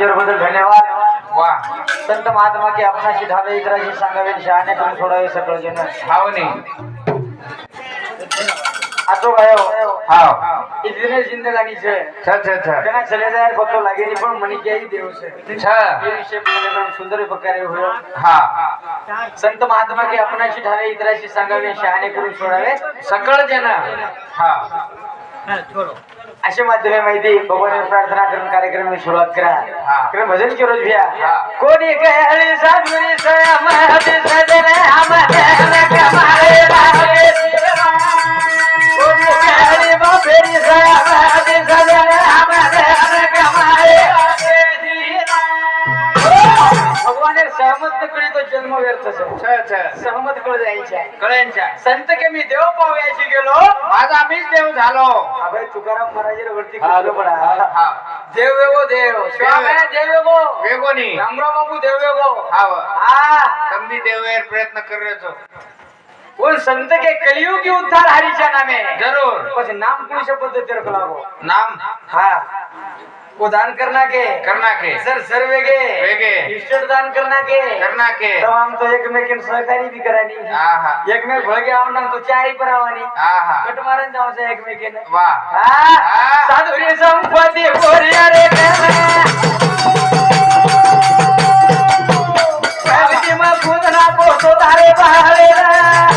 बद्दल धन्यवाद वा संत महात्मा की आपणाशी धावे इतराशी सांगावे शहाणे करून सोडावे सकळ जन हाव नाही आतो गयो हाव इतने जिंदगानी छे छ छ छ ઘણા ચલે જાય પતો લાગે નહીં પણ મની ક્યાંય દેવ છે छ એ વિશે બોલવામાં સુંદર પ્રકારે હોય हा संत महात्मा की आपणाशी ठावे इतराशी सांगावे शहाणे करून सोडावे सकळ जन हा अशा माध्यमे माहिती भगवान प्रार्थना करून कार्यक्रम सुरुवात करा. कारण भजन केलं भ्या. कोणी कहली साधुरी हमने कमाए राहे कोणी सहमत कळी तो जन्म व्यर्थ सहमत कळ जायच्या कळ्यांच्या. संत के मी देव पावयाची गेलो. आज आम्हीच देव झालो. अभय तुकाराम महाराजाला वरती पडा देव वेगो देव. शिवाय देव वेगो. वेगोनी. रामराव बाबू देव वेगो. हाव हा. समजी देव प्रयत्न करायचो. उन संत के कलियुग की उद्धार हरीच्या नामे. जरूर. पण नाम कुणीच्या पद्धतीने लागो नाम? हा. वो दान करना के। करना के। सर सर वेगे। वेगे. ईश्वर दान करना के। करना के। तमाम तो एकमेकीन सहकारी भी करानी। हा हा एकमेक भळगे आवडणार तो चारी पर आवणी हा हा कट मारण जावं एकमेकीने वा हा। हा. साधुरी संपत्ती बोरिया रे पोसो तारे बहारे कोणी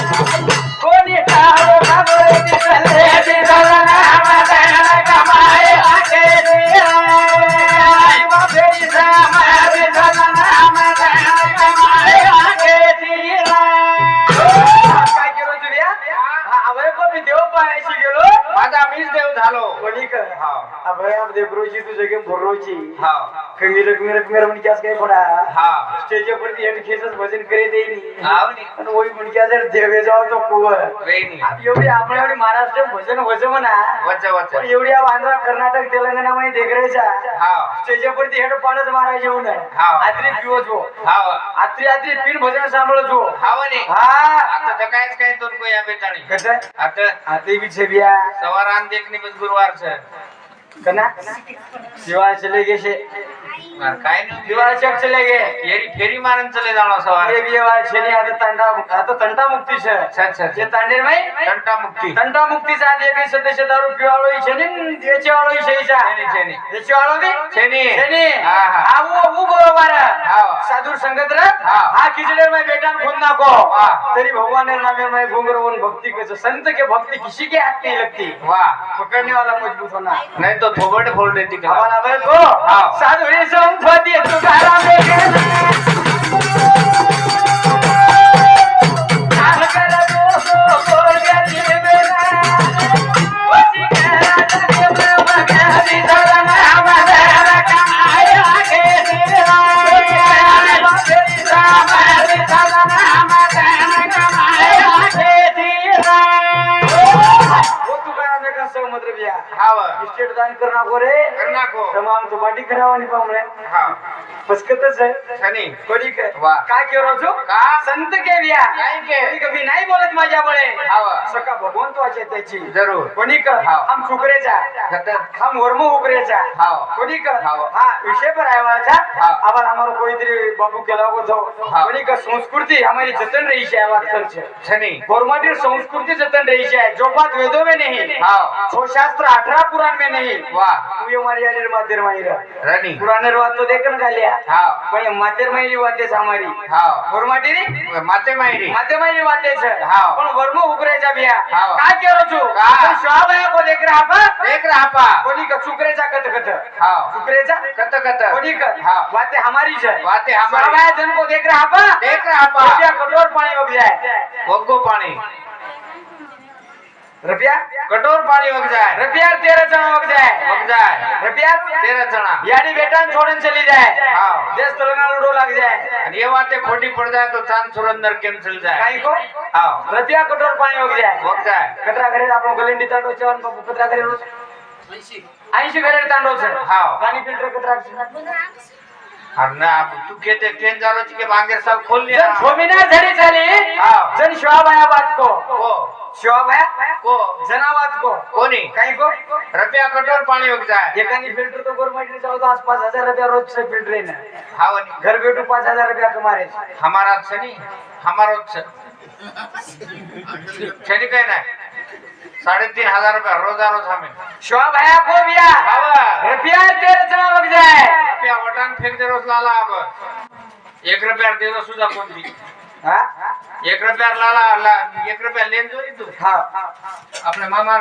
मीच हाव. अभय आप देवरोची तुझे गेम भरोची हाव. कमी रकमी रकमी रमण काय पडा हाव. स्टेज वरती हेड खेचच भजन करे देईनी ओई म्हणक्या जर देवे जाव तो कुवर. वेणी एवढी आपल्या एवढी महाराष्ट्र भजन वज म्हणा पण एवढी आंध्र कर्नाटक तेलंगणा मध्ये देखरेचा स्टेज वरती हेड पाडच मारा येऊन हाव. आत्री पिवो हाव. आत्री आत्री पिन भजन सांभाळ छो हाव नी. हा. आता तर कायच काय दोन को या बेटाणी कसं? आता आती बी छबिया. सवार आन देखनी बस गुरुवार छ कना शिवा चले गेशे मार काय नाही दिवाळ चक चले गे फेरी फेरी मारन चले जाणो सवार. ये भी वाळ छेनी आता तंडा आता तंटा मुक्ती छे छ छ जे तांडेर माई घंटा मुक्ती. तंटा मुक्तीचा आधी बी सदस्य दारू पिवाळो छेनी याची वाळो शेईचा छेनी, छेनी. याची वाळो बी? छेनी. छेनी हा, हा. आऊ आऊ बरोबर. हाव. साधू संगत रे? हा. खिचडे में बेटान खुद नाको. तरी भगवान ने नामे में घुंगरवन भक्ति के संत के भक्ति किसी के हाथ नहीं लगती. वाह पकड़ने वाला मजबूत होना नाही तो थोबड फोड देती का आवाज आवे को हाव. साधू संपत्ती तुकाराम दान करना को रे. करना को तमाम तो बाटी करावानी पामळे हाव पसकतच आहे. छनी कोणी काय वा. काय केलो छो का? संत के बिया काय के? कोणी कभी नाही बोलत माझ्या बळे हाव सका भगवान तो आहे त्याची. जरूर. कोणी का हाव. हम छुकरेचा खतर हम वर्म उकरेचा हाव कोणी का हाव. हा विषय पर आहे वाचा हाव. आवाज हमारो कोई तरी बाबू केला थो हाव. कोणी का संस्कृति हमारी जतन रही है आवाज छनी फॉर्मेटिव संस्कृति जतन रही है जो बात वेदों में नहीं. हाव जो शास्त्र अठारह पुराण में नहीं. वाह तू ये हमारी यार मातेर माहिरा रनी पुराने बात तो देखन गालिया हाव पण मातेर माहिली वातेच हमारी हाव फॉर्मेटी रे माते मायरी माते माहिली वातेच हाव. पण वर्म उकरेचा बिया. हाव. काय केलो छू का? देख रहा आपण देख रहा पा कोणी का चुकरेचा कथ कथ हाव चुकरेचा? कत कत कोणी का? हाव बातें हमारी है बातें हमारी। श्वाबया जन को देख रहा आपण देख रहा पा रुपया कठोर पाणी हो गया है वग्गो पाणी. रुपया? कठोर पाणी वग जाय. रुपया तेरह जण हो जाए जाय. रुपया तेरा बेटा छोड़न चली तेलंगाना लूडो लग जाए आणि ये बातें खोटी पड़ जाए तो चांद सुरंदर कैंसिल जाए काही को? हाव. रुपया कठोर पाणी हो जाए वग जाय. कतरा घरे आपण गलेंडी तांडो कतरा घरे तांडो छे हाव. ना तू कहते ट्रेन चालू छी के बांगे सब खोल लिया जन छोमिना झडी झाली हाव. जन श्वाबाया बात को हो? को? जनावात को। कोणी? काही को? रुपया कटोर पाणी जाय. एकानी फिल्टर तो गवर्नमेंट चालतो आज पाच हजार रुपया रोज से फिल्टर है ना घर बैठो पाच हजार रुपया कमारे. हमारा छनी हमारो छनी काय नाही? साडेतीन हजार रुपया रोजा रोज हमें शिवाभाया को बिया हावा रुपया तेरह जना बग जाए रुपया वटान फेक दे रोज लाला अब एक रुपया दे कोणती हाँ एक रुपया लाला ला, एक रुपया लेन जो तू. हाँ. आपल्या मामा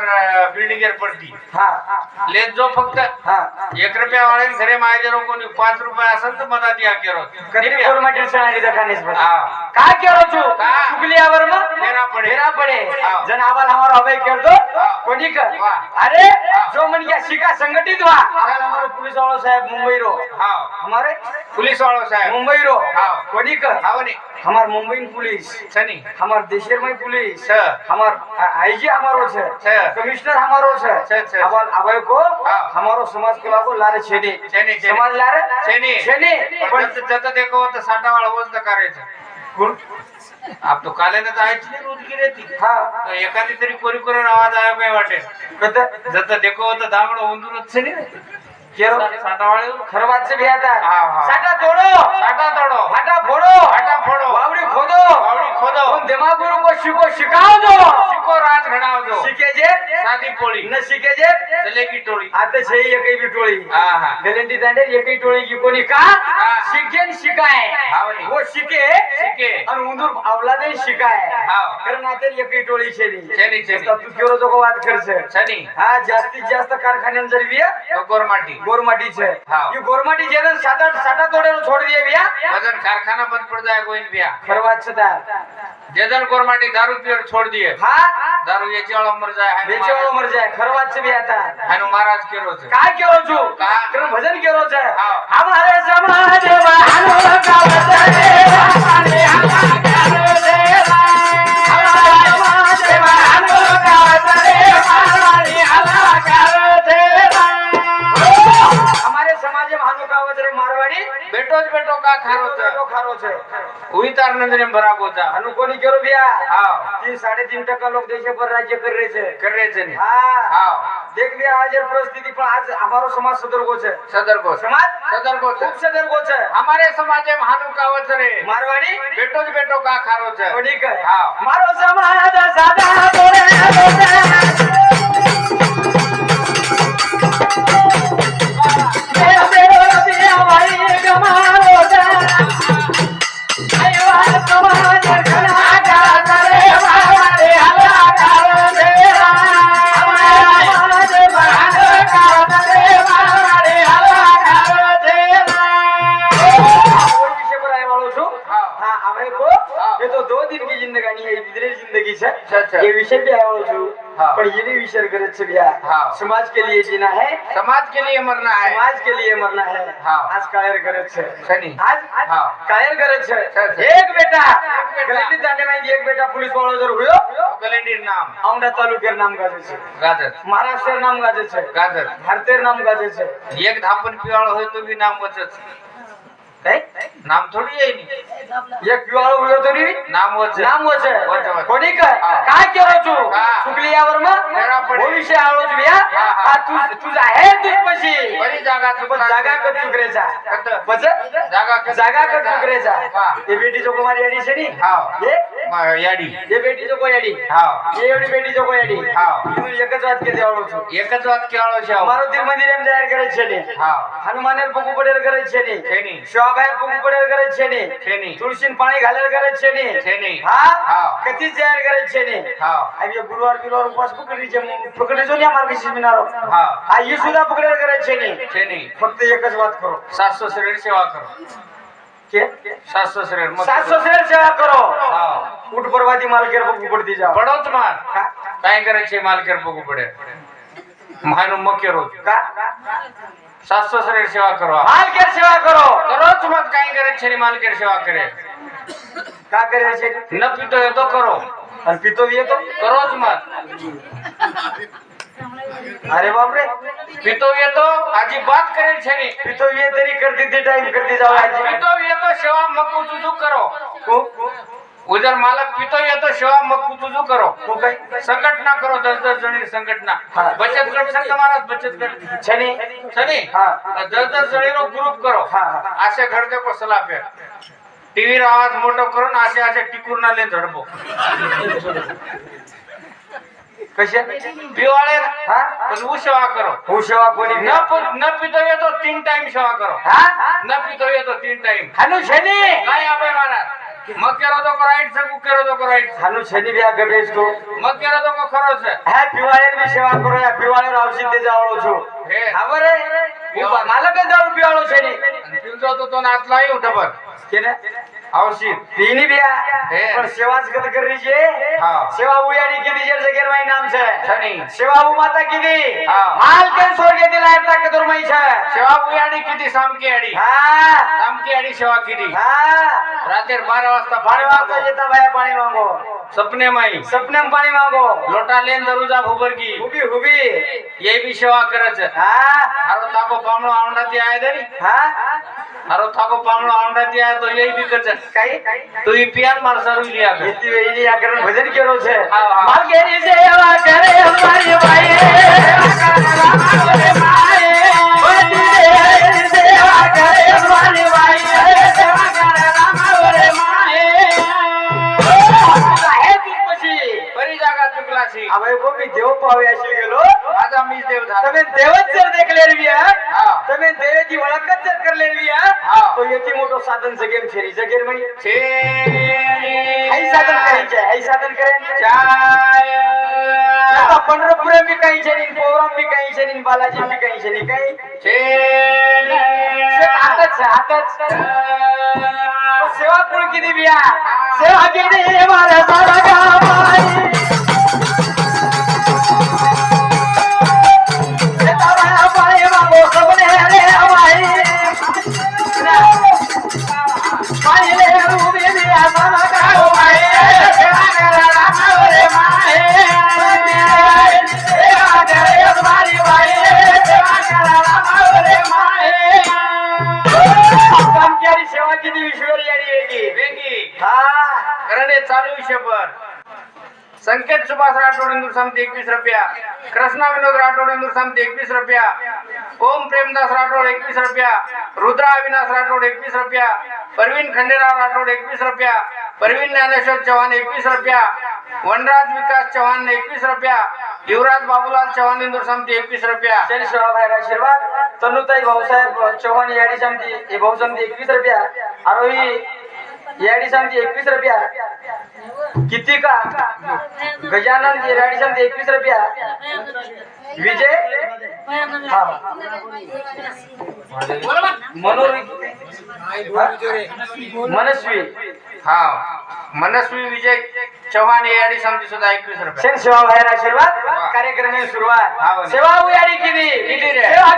बिल्डिंग पडती. हाँ. लेन जो फक्त हाँ. एक रुपया वाले घरे रो कोणी पाच रुपये असेल तर मनात या केरो. कधी गवर्नमेंट सणारी दखाने हा. का केलो छू का? चुकलियावर मग? फेरा पडे. फेरा पडे. जन आवाल हमारा अभय कर. कोणी का वा. अरे. जो मन क्या शिका संगठित हुआ पुलिस वालों साहब मुंबई रो हा. हमारे? पुलिस वाळो साहेब. मुंबई रो हा. कोणी का हावनी. हमार मुंबई पुलिस. छनी हमार देशेर में पुलिस. छ हमार आईजी हमारो छे छे। कमिश्नर हमारो छे छे, छे। अबाल अभय को. हमारो समाज के लागो लारे छेनी छेनी. समाज लारे? छेनी. छेनी पण जत देखो तर साठा वाळा वजन करायचं. कोण? आप तो काले ना जायची नाही रोज की रेती हा. एखादी तरी कोरी कोरी आवाज आयो काय वाटे कत जत देखो तर दामड उंदूरच छनी केरो साठा वाळे खरं वाटचं बी आता. हा, हा. साठा तोडो. साठा तोडो. फाटा फोडो. फाटा फोडो. वावडी खोदो. वावडी खोदो. दिमागुरू को शिको शिकाव दो शिको राज शिके जे. साधी पोळी न शिके जे. चले की टोळी. आता छे एकही बी टोळी. हा हा. गॅरंटी दांडे एकही टोळी की कोणी का. शिकेन शिकाय हावनी. वो शिके शिके. आणि उंदूर अवलादे शिकाय हाव. कारण आता एकही टोळी छेली छेनी, छेनी. आता तू केरो जो वाद करছে छनी हा जास्तीत जास्त कारखान्यां जर बिया गोरमाटी गोरमाटी छे हाव. ये गोरमाटी जे ना सात आठ सात आठ तोडे छोड़ दिए बिया वजन कारखाना बंद पड़ जाए गोइन बिया फरवाद छता जदन गोरमाटी दारू पियर छोड़ दिए हा दारू याची जाए हानु बेचे वाळो महाराज- मर जाय छे बिया आता. हानु महाराज केरो छे काय केरो छु का? कारण भजन केरो छे. हमारे समाज देवा हमारे हमारे में हानो गावत रे मारवाडी? बेटोच बेटो का खारो छे तो खारो छे उही तार नंदने बराब होता हानो कोणी केरो बिया? हाव। तीन साडेतीन टक्का लोक देशभर राज्य कर रहे छे कर रे छे हा. हाव। देख बिया आज परिस्थिती पण आज हमारो समाज सदर्गो छे सदर को समाज? सदर को खूप सदर्गो छे हमारे समाज में हानु कावत रे। मारवाडी? बेटोच बेटो का खारो छे कोणी काय? हाव. मारो से अच्छा। ये विषय भी आया हाँ। पर ये भी विषय छे बिया हाँ। समाज के लिए जीना है। समाज के लिए मरना है। समाज के लिए मरना है। हाँ। आज कायर छे शनी आज हाँ। कायर छे अच्छा। एक बेटा। गलती दांडे में एक बेटा पुलिस वालों जर हुयो गलेंडीर नाम। औंडा तालुक्यार नाम गाजे छे गाजर। महाराष्ट्र नाम गाजे छे गाजर। भारतीय नाम गाजे छे एक धापन काय नाम थोडी नी एक पिवाळो हुयो तरी नाम वच नाम वचे. कोणी काय हा. काय केलो तू? चुकली यावर मग. भविष्य आलो तू या हा, हा. तू तुझा आहे तुझ पशी बरी जागा. जागा कत चुकरेचा? बस जागा जागा कत चुकरेचा. ये बेटी जो कुमारी याडी छे हाव. याडी. हे बेटीचं कोयाडी. हाव. हे एवढी बेटीचं कोयाडी. हाव. इथून एकच वाक्य द्यावं एकच वाक्य आळोशा मारुती मंदिर तयार करायचे नाही हाव. हनुमानेर पकू पडेल करायचे नाही शॉबाहेर पकू पडेल करायचे नाही तुळशीन पाणी घालायला करायचे नाही हा? कधी तयार करायचे नाही हाव. आणि गुरुवार बिरुवार उपास पकडीचे पकडीचो या मार्गशी मिळणार हा ही सुद्धा पकडेल करायचे नाही फक्त एकच वाद करो. सासू सगळी सेवा करो. के? सासू सगळे सासू सगळे सेवा करो. हा ઊંટ ભરવાથી માલકેર ભોગવું પડતી જા પડો જ માર. કાંઈ કરે છે માલકેર ભોગવું પડે. માયનો મકેરો કા? સાસુ સસરે સેવા કરો. માલકેર સેવા કરો. કરો જ મત કાંઈ કરે છે ને માલકેર સેવા કરે. કા કરે છે? ન પીતો એ તો કરો. અને પીતો એ તો? કરો જ મત. અરે બાપ રે પીતોવીએ તો આજી વાત કરેલ છે ની. પીતોવીએ તેની કરતી ટાઈમ કરતી જાવ આજી. પીતોવીએ તો સેવા મકુ જુજુ કરો? को उदर मला पितो येतो शिवा मग तू तुझं करो. तू काही संघटना करो दस दस जणी संघटना. बचत गट संघ महाराज बचत गट. छनी सनी हा. दस दस जणी रो ग्रुप करो. असे घडते को सलाफे. टीव्ही आवाज मोठो करून असे असे टिकून आले झडपो कशा पिवाळे हा? पण ऊ सेवा करो. सेवा कोणी न न पितो येतो तीन टाइम सेवा करो. न पितो येतो तीन टाइम हानू छनी काय आपण महाराज. મકેરો તો રાઈટ છે કુકેરો તો રાઈટ હાલો છેની વ્યા ગબેસ તો મકેરો તો કો ખરો છે. હે પીવાળે ની સેવા કરો હે પીવાળે રાવસી તે જાવળો છો. હે. ખબર હે? માલક જ દારૂ પીવાળો છે ની પીવજો તો તો નાત લાયો ટબર કેને? આવશે. તેની બ્યા પણ સેવા જ ગત કરી છે? સેવા ઉયાની કીધી છે જગેર માઈ નામ છે. સની સેવા ઉ માતા કીધી. માલ કે સ્વર્ગે દિલા હતા કે દુર્મય છે? સેવા ઉયાની કીધી સામકી અડી હા. સામકી અડી સેવા કીધી. હા. રાતે 12 વાગતા 12 વાગતા જતા ભાઈ પાણી માંગો. सपने माई. सपने पाणी मागो. लोटा लेन दरुजा भूबरगी. हुबी हुबी. ये भी सेवा करच हा? हारो थाको पामणो आवडा ती आहे तरी हा? हारो थाको पामणो आवडा ती आहे तो ये भी करच काय तू ही पियान मार सरू लिया इतनी वेळी या करण भजन केलो छे. मालगेरी सेवा करे हमारी बाई करे माए सेवा करे हमारी बाई अशी. अवय गो मी देव पावे अशी गेलो. आता मी देव झालो. तुम्ही देवच जर देखलेली तुम्ही देवाची ओळखच जर करलेली तो याची मोठो साधन जगेम छेरी जगेर म्हणी. छे हाई साधन करायचे हाई साधन करायचे चाय. आता पंढरपूर मी काही छेनी पोवरा मी काही छेनी बालाजी मी काही छेनी काही. छे हातच हातच सेवा कोण किती बिया. सेवा केली हे माझ्या सारा गावाई राठोड इंदूर समिती एकवीस रुपया. कृष्णा विनोद राठोड इंदूर समिती एकवीस रुपया. ओम प्रेमदास राठोड एकवीस रुपया. रुद्रा अविनाश राठोड एकवीस रुपया. परवीन खंडेराव राठोड एकवीस रुपया. परवीन ज्ञानेश्वर चव्हाण एकवीस रुपया. वनराज विकास चव्हाण एकवीस रुपया. युवराज बाबूलाल चव्हाण इंदूर समिती एकवीस रुपया. शनी शिवाभाई आशीर्वाद. तनुताई भाऊसाहेब चव्हाण याडी समिती हे भाऊ समिती एकवीस रुपया. आरोही याडी समिती एकवीस रुपया किती का? गजानन याडी समिती एकवीस रुपया विजय? हा. मनोर मनस्वी. हा. मनस्वी विजय चव्हाण याडी समिती सुद्धा एकवीस रुपया शेण शिवाभाई आशीर्वाद. कार्यक्रम हा, सुरुवात. सेवा उयाडी किती किती? सेवा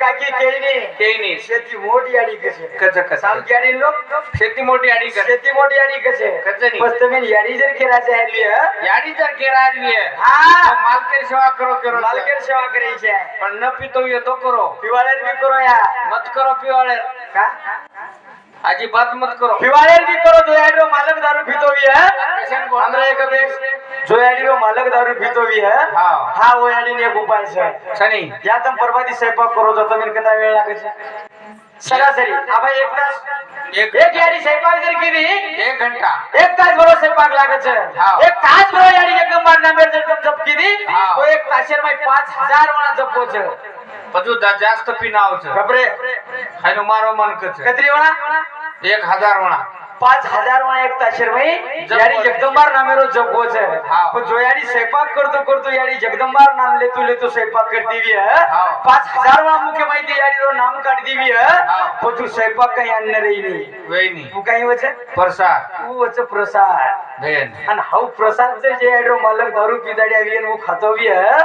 કાકી કેળની કેળની. શેતી મોટી આડી કે છે. કચ કચ સામ લો. શેતી મોટી આડી કે શેતી મોટી આડી કે છે. કચની બસ તમે યાડી જર કેરા છે આવી હે? યાડી જર કેરા આવી હે. હા માલકેર સેવા કરો કરો. માલકેર સેવા કરે છે. પણ ન પીતો એ તો કરો. પીવાળે મત કરો પીવાળે. अजिबात मत करो. फिवायर भी करो जो एडियो मालक दारू पीतो भी है हमरा एक बेस जो एडियो मालक दारू पीतो भी है? हां. हा वो एडिन एक उपाय छे सनी. या तम परवादी स्वयंपाक करो जो तमें कितना वेळ लागे छे सरासरी आबा एक तास. एक एक यारी स्वयंपाक जर केली एक घंटा. एक तास बरोबर स्वयंपाक लागे एक तास बरोबर यारी एकदम मारना मेर जर तम जप केली तो एक तासेर माय 5000 वणा जप हो, छे पजू जास्त पिनावच खबरे? खायनो मारो मन कच कतरी वणा એક हजार म्हणा पाच हजार मा एक ताशेर भाई याडी जगदंबार नामेरो जग गोच है. पण जो याडी स्वयंपाक करतो करतो याडी जगदंबार नाम ले तू ले तू स्वयंपाक कर है. पाच हजार मा मुख्य माहिती याडी रो नाम काट दीवी है. पण तू स्वयंपाक काही अन्न रही नाही. वेई नाही. तू काही वच प्रसाद. तू वच प्रसाद. आणि हाऊ प्रसाद जर जे याडी रो मालक दारू पिदाडी आवी आणि खातो बी है.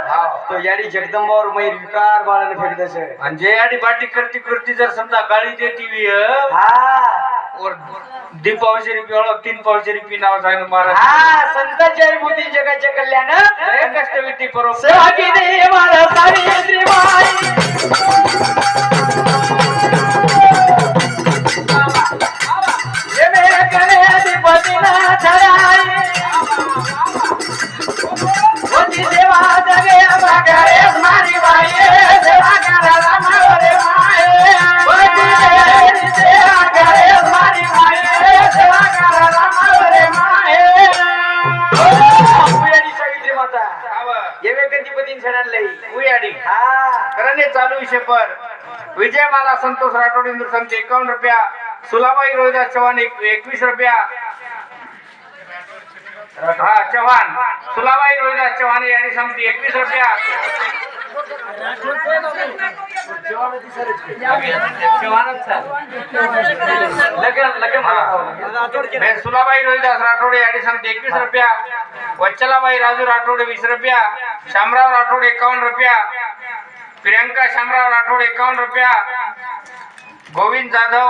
तो याडी जगदंबावर मयूर विकार बाळाने फेकत आणि जे याडी बाटी करती करती जर समजा गाळी देती हा. दीपावची रिपी ओळख तीन पावची पी नाव जाईल महाराज हा संत संतांच्या मोदी जगाच्या कल्याण। जय कष्टविटी करो सेवा केली हे महाराज सारी सेवा जगे मारी बाई। ये गणपतीन सणाला उयाडी हा. करणे चालू विषय पर विजयमाला संतोष राठोड इंदूर संत एकावन्न रुपया. सुलाबाई रोहिदास चव्हाण एकवीस रुपया. हा चव्हाण. सुलाबाई रोहिदास चव्हाण यांनी संपती एकवीस रुपया. सुलाबाई रोहिदास राठोडे यांनी एकवीस रुपया वच्छलाबाई राजू राठोडे वीस रुपया शामराव राठोड एकावन्न रुपया प्रियंका शामराव राठोड एकावन्न रुपया गोविंद जाधव।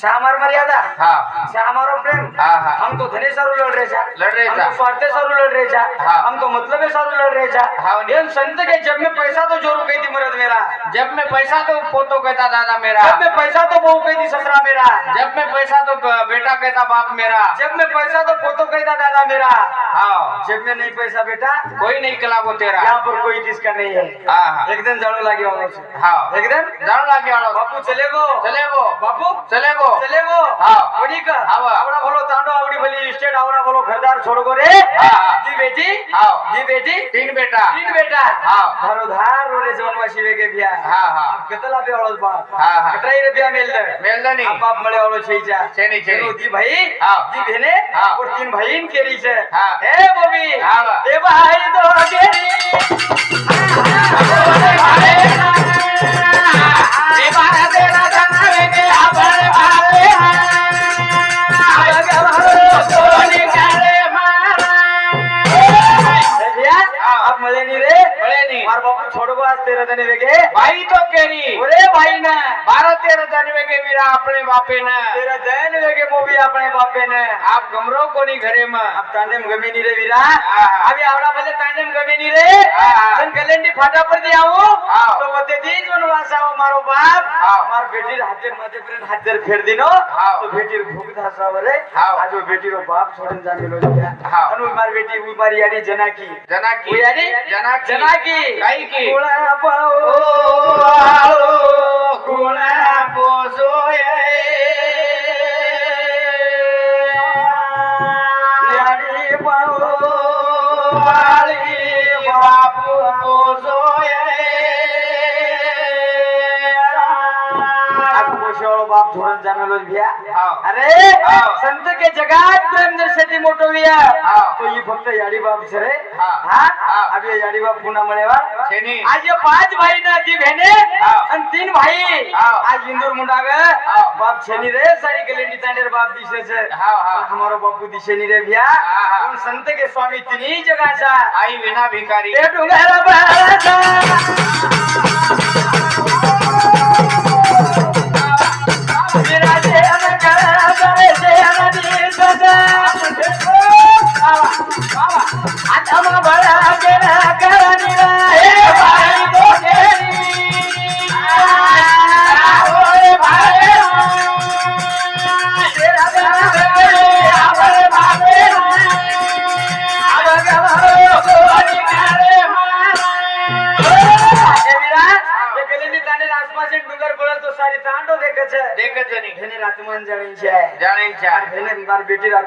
से मर्यादा? हाँ. से प्रेम? हम तो धनी सारू लड़ रहे लड़ रहे हम तो स्वार्थ सारू लड़ रहे हम तो मतलब सारू लड़ रहे हाँ संत के जब में पैसा तो जोर गई थी मर्द मेरा. जब मैं पैसा तो पोतो कहता दादा मेरा. जब मैं पैसा तो बहू कहती ससरा मेरा. जब मैं पैसा तो बेटा कहता बाप मेरा. जब मैं पैसा तो पोतो कहता दादा मेरा. हाँ. जब मैं नहीं पैसा बेटा. कोई नहीं कला वो हो तेरा. यहाँ पर कोई किसका नहीं है. एक दिन जानो लागे वालों से. हाँ. एक दिन? जानो लागे वालों बापू चले गो. चले गो. बापू? चले गो. चले वो आवड़ी का? आवड़ा बोलो तांडो आवड़ी भली स्टेट आवड़ा बोलो घरदार छोड़ को रे जी बेटी जी बेटी. तीन बेटा. तीन बेटा. हां. उधार रे जोनवा शिवे के बिया. हां हां. कितला बे ओळस बा हां हां. कितरा रे बिया मेल दे मेल दे नहीं बाप मळे ओळो छेजा छेनी छेनी जी भाई जी बहने और तीन भाई इन केरी से ए बोबी ए भाई दो केरी हां हां. ए भाई छोड़वा तेरह वेगे भाई तो केरी ओरे भाई ने बारह तेरा जन वेगे मेरा आपने बापे ना तेरा जन वेगे मूवी अपने बापे ना आप गमरो कोनी घरे में आप तांडेम गमी नहीं रे वीरा अभी आवड़ा भले तांडेम गमी नहीं रे तन गलेंडी फाटा पर दिया हो तो वते दीज वनवास आओ मारो बाप मार बेटी हाथे माथे पर हाथ फेर दिनो तो बेटी भूख धासावर रे आज वो बेटी रो बाप छोड़न जा मिलो हां अनु मार बेटी उमारी याडी जनाकी जनाकी याडी जनाकी जनाकी काई की ગુલાબો ગુલાબો જોઈએ. रे संत के जगात प्रेम दर्शती मोठो विया तो ही फक्त याडी बाप छे रे हा. अब ये याडी बाप पुन्हा मळेवा आज ये पाच भाई ना ती भेने आणि तीन भाई. आज इंदूर मुंडाग. बाप छेनी रे सारी गलेंडी तांडेर बाप दिसे छे हमारो बापू दिसे नी रे भैया. कोण संत के स्वामी तिन्ही जगाचा. आई विना भिकारी. ए করে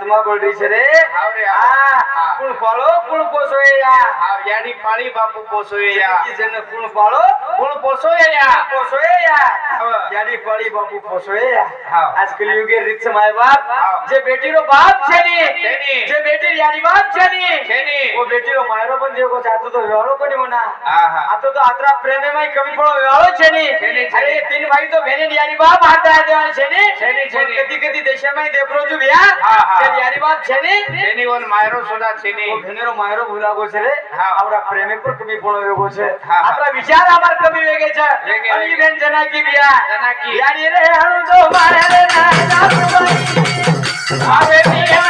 હાથમાં ગોળી છે રે. કુણ ફાળો કુણ પોસો યા યાની પાણી બાપુ પોસો યા જેને કુણ ફાળો કોણ પોસો એ યા પોસો એ યા હાવ. યાની પાળી બાપુ પોસો એ યા હાવ. આજ કલયુગે રીત છે માય બાપ હાવ. જે બેટીનો બાપ છે ની છે ની. જે બેટી યાની બાપ છે ની છે ની. ઓ બેટીનો માયરો પણ દેવો છે આ તો તો વેવાળો કોની મના હા હા આ તો તો આતરા પ્રેમેમાં કવિ પડો વેવાળો છે ની છે ની, છે અરે ની. એ તીન ભાઈ તો બેને યાની બાપ હાથા દેવા છે ની છે ની, છે ની. કદી કદી દેશામાં દેવરો જો વ્યા હા, હા. જે યાની બાપ છે ની તેની ઓન માયરો સુધા છે ઓ ની ભેનેરો માયરો ભૂલાગો છે રે હા. આવડા પ્રેમે પર કવિ પડો વેગો છે હા, હા. આપણા વિચાર અમાર कमी वेगेच्या आणि इव्हेंट जनाकी बिया जनाकी। आणि रे हळू जो बाहेर ना जाऊ बाई आवे बिया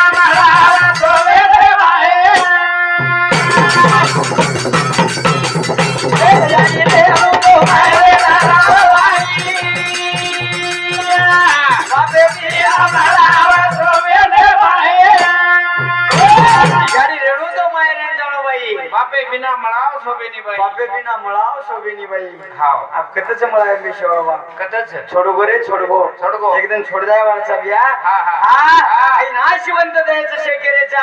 सोबेनी बाई. बापे बिना बाई. हाव. आप मी शेवा कतच छोडगो रे छोडगो एकदम छोडदाय वाचा बिया. हा. आई नाशिवंत द्यायचं शेकेरेचा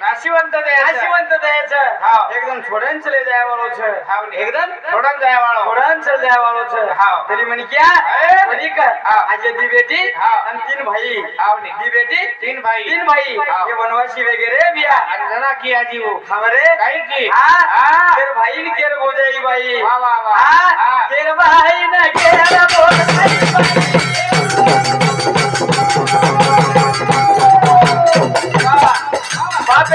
नाशिवंत नाशिवंत द्यायचं एकदम छोडन चले जाय एकदम छोडन जाय वालो छोडन तरी म्हणी क्या? म्हणी का? आज दी बेटी आणि तीन भाई. ती बेटी तीन भाई. तीन भाई. हे वनवासी वगैरे बिया. आणि की आजी हो. खबरे काही की. भाई केर बोजाई बाई. वा भाई ना केर बोजाई बाई.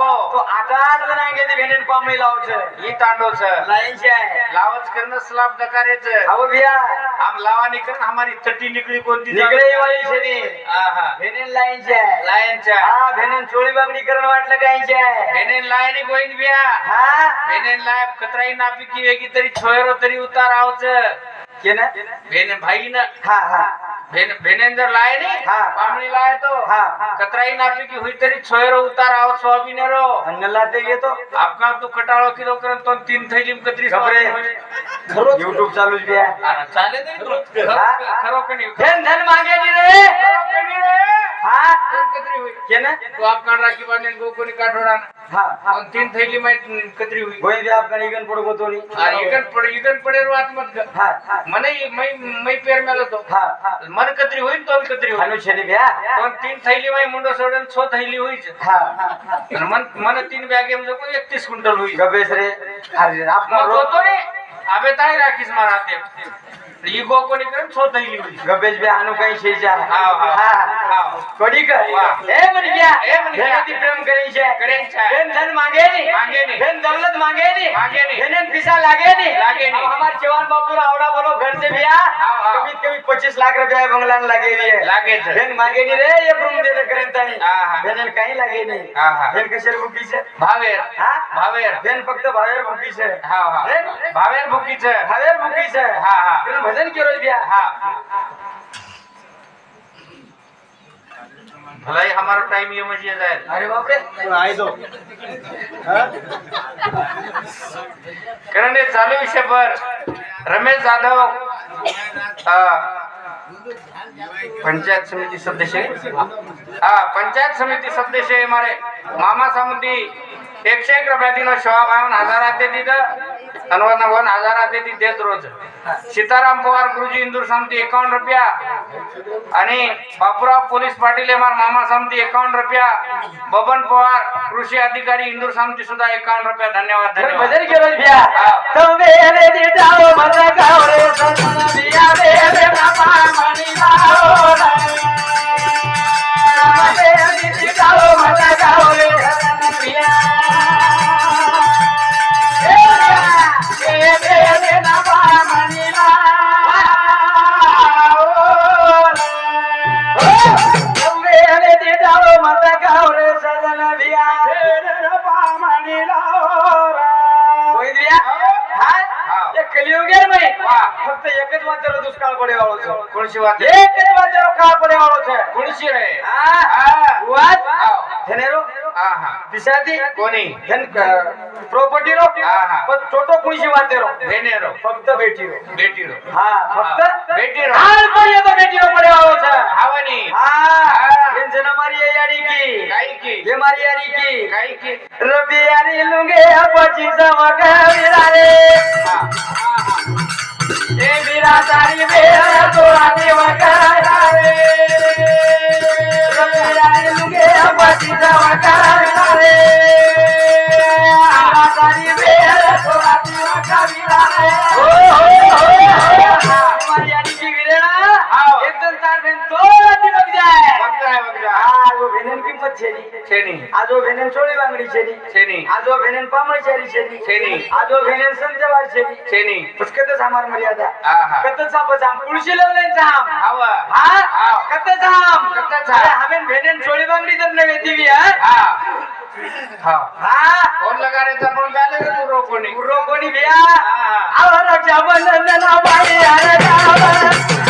नको તો આટાટ બનાવી દે ભેટેન પામી લાવ છે ઈ તાંડો છે લાઈન છે લાવત કરન સ્લાબ દકારે છે હવે ભિયા આમ લાવાની કરન અમારી તટી નીકળી કોણતી નીકળે વાળી છે ને આહા ભેનેન લાઈન છે લાઈન છે હા ભેનેન ચોળી બાગડી કરન વાટલે ગાઈ છે ભેનેન લાઈન ગોઈન ભિયા હા ભેનેન લાઈબ કતરાઈ ના પીકી વેગી તરી છોયરો તરી ઉતાર આવશે કેને ભેને ભાઈ ને હા હા ભેનેન્દ્ર લાય ને પામણી લાય તો કતરાઈ નાખી કે હુઈ તરી છોયરો ઉતાર આવ સ્વામીને રો અંગલા દઈએ તો આપકા તો કટાળો કીધો કરે તો તીન થઈ જીમ કતરી ખબરે ખરો YouTube ચાલુ જ ગયા ચાલે ને ખરો કણી ધન ધન માંગે રે ખરો કણી રે कत्री होईल केना तो आपण राखी बांधेन हा. तीन थैली माहिती कत्री होईल. होईल आपण इगन पडो गोतोनी इगन पड़े इगन पडेर वात मत हा मने मई मै पेर मेलो तो. हा मन कत्री होईल तो कत्री होईल. अनुशेने ब्या. तीन थैली माय मुंडो सोडन छो थैली होईल हा. मन मन तीन बॅगे म्हणजे 31 क्विंटल होईल गबेस रे. अरे आपण गोतोनी હવે તાય રાખીશ મારા હાથે. ઈ ગોકો નીકળે છો થઈ લીધી ગબેજ બે આનું કઈ છે ચાલ હા હા. હા. કોડી કર એ મરી ગયા? એ મરી ગયા. પ્રેમ કરી છે. કરે છે. બેન ધન માંગે ની માંગે ની બેન દૌલત માંગે ની માંગે ની બેન પૈસા લાગે ની લાગે ની અમાર જવાન બાપુ આવડા બોલો ઘર સે ભૈયા. કમી કમી 25 લાખ રૂપિયા બંગલા લાગે રહી લાગે છે. બેન માંગે ની રે એ પ્રેમ દે કરે તઈ હા હા. બેન કઈ લાગે ની હા હા. બેન કશેર ભૂકી છે? ભાવેર. હા? ભાવેર. બેન ફક્ત ભાવેર ભૂખી છે. હા હા. ભાવેર हा हा. भजन बिया. हा. भलाई हमारा टाइम ये मजे जाए. अरे बाप रे आई दो चालू विषय पर. रमेश जाधव पंचायत समिती सदस्य. हा पंचायत समिती सदस्य मारे मामा सामुदी. एकशे एक रुपयातील शोभा भावन हजारात तिथं अनवरना वन हजारात ते देत रोज. सीताराम पवार गुरुजी इंदूर समिती एकावन्न रुपया. आणि बापूराव पोलीस पाटील मार मामा समिती एकावन्न रुपया. बबन पवार कृषी अधिकारी इंदूर समिती सुद्धा एकावन्न रुपया. धन्यवाद धन्यवाद. ફક્ત એક જ વાંચેલો દુષ્કાળ પડે વાળો છે ગુણશી વાત એક જ વાંચેલો કાળ પડે વાળો છે ગુણશી રે હા. હા. વાત ધનેરો? હા હા. દિશાથી કોની? ધન પ્રોપર્ટી રો હા, હા. પણ ચોટો કુંસી વાંચેલો વેનેરો ફક્ત બેટીરો બેટીરો હા ફક્ત બેટીરો. હાલ પડ્યો તો બેટીરો પડે વાળો છે આવની હા હા. એમ છે ને મારી એ યારી કી કાઈ કી ये मारी यारी की કાઈ કી रबी यारी लुंगे पची समक विरारे હા હા હા ए विरा तारी बेरा तोरा देवक रे रबी यारी लुंगे पची समक विरारे एकदम तार भेनेन किंमत शेनी शेनी आजो भेनेन चोळी बांगडी शेनी शेनी आजो भेनेन पामळ शेरी शेनी शेनी आजो भेनेन संजवार शेनी शेनी पुष्कत सामार मर्यादा. कत साप जाम? कुळशी लावले जाम. हवा. हा? कत जाम? कत जाम? हमेन भेनेन चोळी बांगडी तर नवे दिवी हा? हा. कोण लगा रे आपण गाले रे गुरो कोणी? गुरो कोणी बिया? आवर जामन नंदना बाई अरे जामन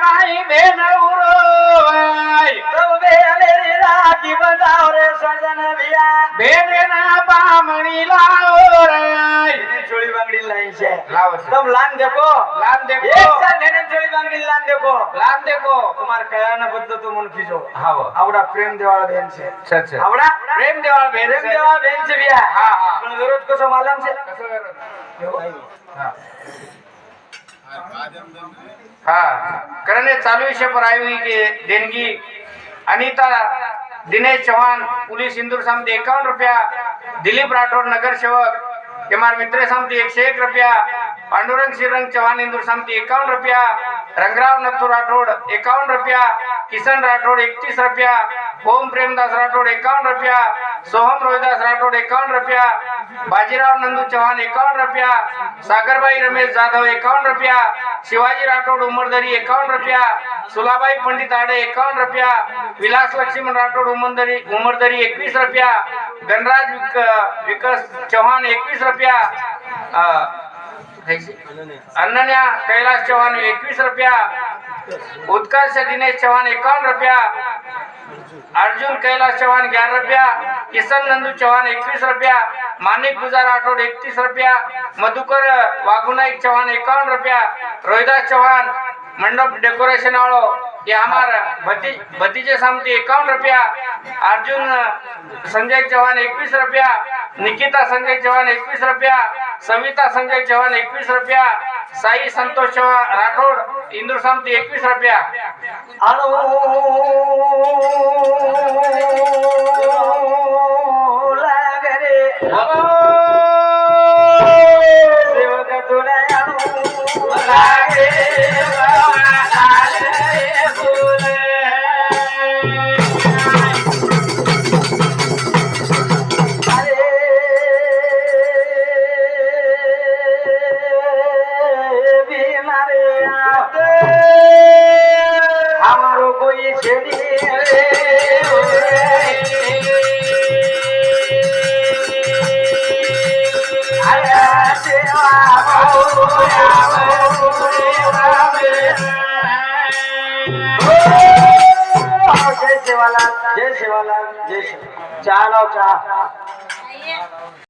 તમ લાન દેખો. લાન દેખો. એક સાથે ને જોઈ બાંગડી લાન દેખો. લાન દેખો. તમાર કયાના બદલો તો મન કીજો. હાવો. આવડા પ્રેમ દેવાળા બેન છે. અચ્છા અચ્છા આવડા? પ્રેમ દેવાળા બેન પ્રેમ દેવાળા બેન છે ભ્યા હા હા. પણ વિરોધ કસો માલમ છે? કસો વિરોધ હા. हा. करणे चालू विषय पर आई देणगी. अनिता दिनेश चव्हाण पोलीस इंदूर समिती एकावन्न रुपया दिलीप राठोड नगर सेवक एम आर मित्र समिती एकशे एक रुपया पांडुरंग श्रीरंग चव्हाण इंदूर समिती एकावन्न रुपया रंगराव नत्थू राठोड एकावन्न रुपया किसन राठोड एकतीस रुपया ओम प्रेमदास राठोड एकावन्न रुपया सोहम रोहिदास राठोड एकावन्न रुपया बाजीराव नंदू चव्हाण एकावन्न रुपया सागरबाई रमेश जाधव एकावन्न रुपया शिवाजी राठोड उमरदरी एकावन्न रुपया सुलाबाई पंडित आडे एकावन्न रुपया विलास लक्ष्मण राठोड उमरदरी उमरदरी एकवीस रुपया गणराज विक, विकास चव्हाण एकवीस रुपया अनन्या कैलास चव्हाण एकवीस रुपया उत्कर्ष दिनेश चव्हाण एकावन्न रुपया अर्जुन कैलास चव्हाण ग्यारह रुपया किशन नंदू चव्हाण एकवीस रुपया मानिक गुजार राठौड़ एकतीस रुपया मधुकर वाघुनाईक चव्हाण एकावन्न रुपया रोहिदास चव्हाण मंडप डेकोरेशन वालो ये हमारा भती भतीजे सामती इक्यावन रुपया. अर्जुन संजय चौहान इक्कीस रुपया. निकिता संजय चौहान इक्कीस रुपया. सविता संजय चौहान इक्कीस रुपया. साई संतोष चौहान राठोड इंदूर सामती इक्कीस रुपया. अणू जय